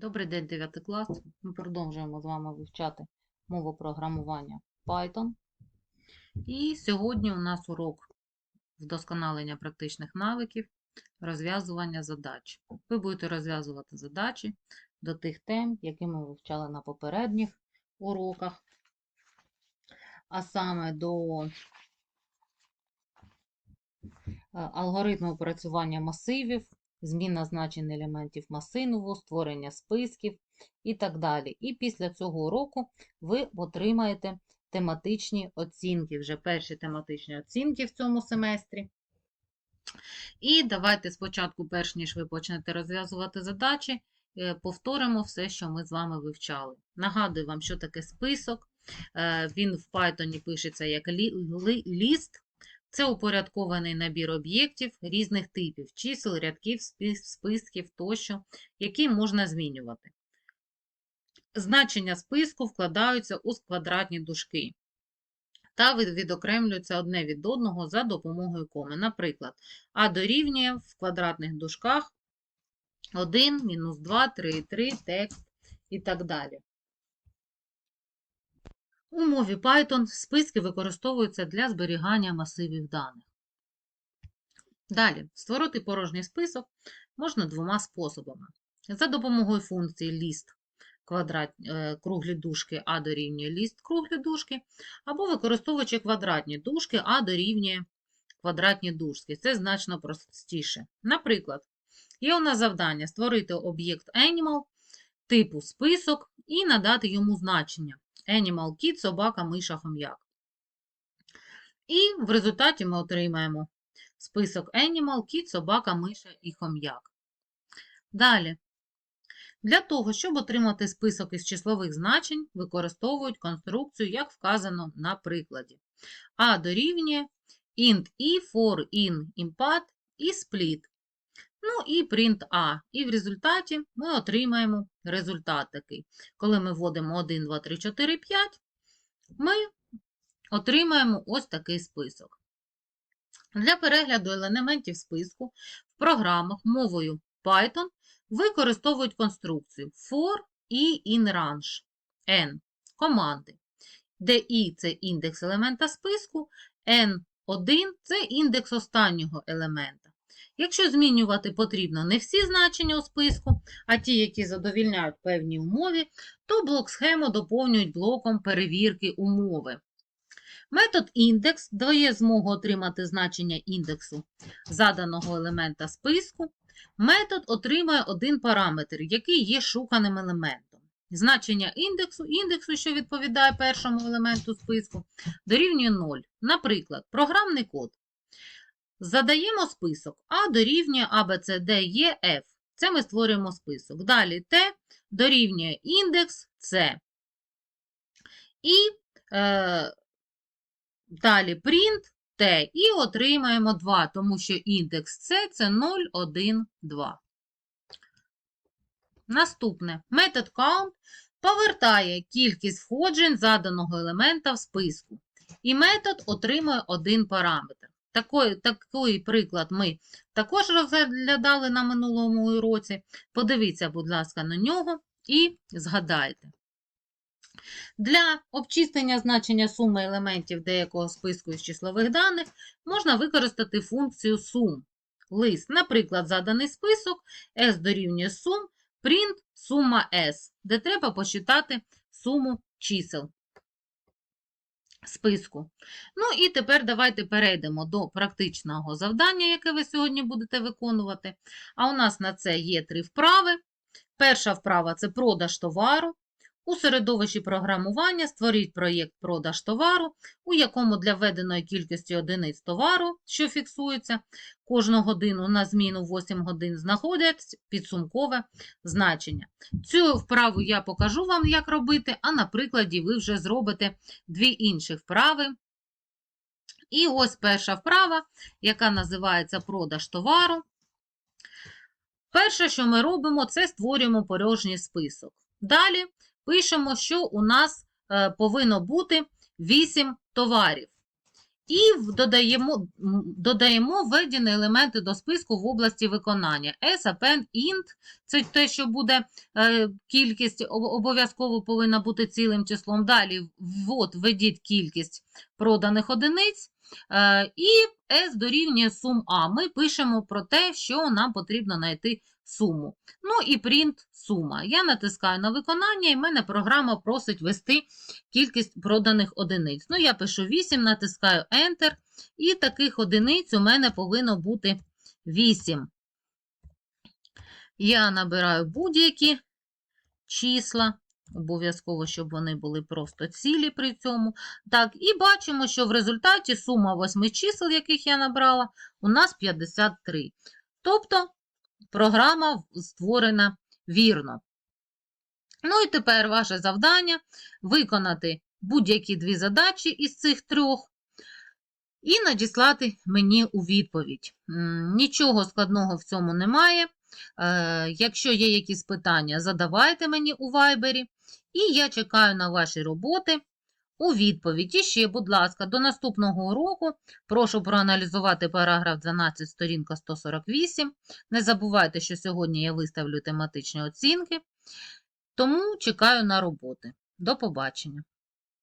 Добрий день, 9 клас. Ми продовжуємо з вами вивчати мову програмування Python. І сьогодні у нас урок вдосконалення практичних навиків, розв'язування задач. Ви будете розв'язувати задачі до тих тем, які ми вивчали на попередніх уроках, а саме до е, алгоритму опрацювання масивів, зміна значень елементів масиву, створення списків і так далі. І після цього уроку ви отримаєте тематичні оцінки, вже перші тематичні оцінки в цьому семестрі. І давайте спочатку, перш ніж ви почнете розв'язувати задачі, е, повторимо все, що ми з вами вивчали. Нагадую вам, що таке список. Е, Він в Python пишеться як ліст. Це упорядкований набір об'єктів різних типів, чисел, рядків, списків тощо, які можна змінювати. Значення списку вкладаються у квадратні дужки та відокремлюються одне від одного за допомогою коми. Наприклад, А дорівнює в квадратних дужках 1, мінус 2, 3, 3, текст і так далі. У мові Python списки використовуються для зберігання масивів даних. Далі, створити порожній список можна двома способами. За допомогою функції list квадрат, е, круглі дужки А дорівнює list круглі дужки, або використовуючи квадратні дужки А дорівнює квадратні дужки. Це значно простіше. Наприклад, є у нас завдання створити об'єкт animal типу список і надати йому значення. Animal кіт, собака, миша, хом'як. І в результаті ми отримаємо список Animal, кіт, собака, миша і хом'як. Далі. Для того, щоб отримати список із числових значень, використовують конструкцію, як вказано на прикладі. А дорівнює int i, for in, impad і split. Ну і print a. І в результаті ми отримаємо результат такий. Коли ми вводимо 1, 2, 3, 4, 5, ми отримаємо ось такий список. Для перегляду елементів списку в програмах мовою Python використовують конструкцію for і inRange n команди, де i – це індекс елемента списку, n1 – це індекс останнього елемента. Якщо змінювати потрібно не всі значення у списку, а ті, які задовільняють певні умови, то блок схему доповнюють блоком перевірки умови. Метод індекс дає змогу отримати значення індексу заданого елемента списку. Метод отримує один параметр, який є шуканим елементом. Значення індексу, індексу, що відповідає першому елементу списку, дорівнює 0. Наприклад, програмний код. Задаємо список А дорівнює А, Б, С, Д, Е, Ф. Це ми створюємо список. Далі Т дорівнює індекс С. І е, далі print T і отримаємо 2, тому що індекс C це 0, 1, 2. Наступне. Метод count повертає кількість входжень заданого елемента в списку. І метод отримує один параметр. Такий, такий приклад ми також розглядали на минулому уроці. Подивіться, будь ласка, на нього і згадайте. Для обчислення значення суми елементів деякого списку із числових даних можна використати функцію sum. Лист, наприклад, заданий список S дорівнює sum, print сума S, де треба посчитати суму чисел списку. Ну і тепер давайте перейдемо до практичного завдання, яке ви сьогодні будете виконувати. А у нас на це є три вправи. Перша вправа це продаж товару. У середовищі програмування створіть проєкт продаж товару, у якому для введеної кількості одиниць товару, що фіксується, кожну годину на зміну 8 годин знаходять підсумкове значення. Цю вправу я покажу вам, як робити, а на прикладі ви вже зробите дві інші вправи. І ось перша вправа, яка називається продаж товару. Перше, що ми робимо, це створюємо порожній список. Далі пишемо, що у нас е, повинно бути 8 товарів. І додаємо, додаємо введені елементи до списку в області виконання. S, append, int – це те, що буде е, кількість, об- обов'язково повинна бути цілим числом. Далі ввод, введіть кількість проданих одиниць. Е, і S дорівнює сум А. Ми пишемо про те, що нам потрібно знайти суму. Ну і print сума. Я натискаю на виконання, і в мене програма просить ввести кількість проданих одиниць. Ну, я пишу 8, натискаю Enter, і таких одиниць у мене повинно бути 8. Я набираю будь-які числа. Обов'язково, щоб вони були просто цілі при цьому. Так, і бачимо, що в результаті сума восьми чисел, яких я набрала, у нас 53. Тобто програма створена вірно. Ну і тепер ваше завдання виконати будь-які дві задачі із цих трьох і надіслати мені у відповідь. Нічого складного в цьому немає. Е, Якщо є якісь питання, задавайте мені у вайбері, і я чекаю на ваші роботи у відповідь. І ще, будь ласка, до наступного уроку прошу проаналізувати параграф 12, сторінка 148. Не забувайте, що сьогодні я виставлю тематичні оцінки, тому чекаю на роботи. До побачення.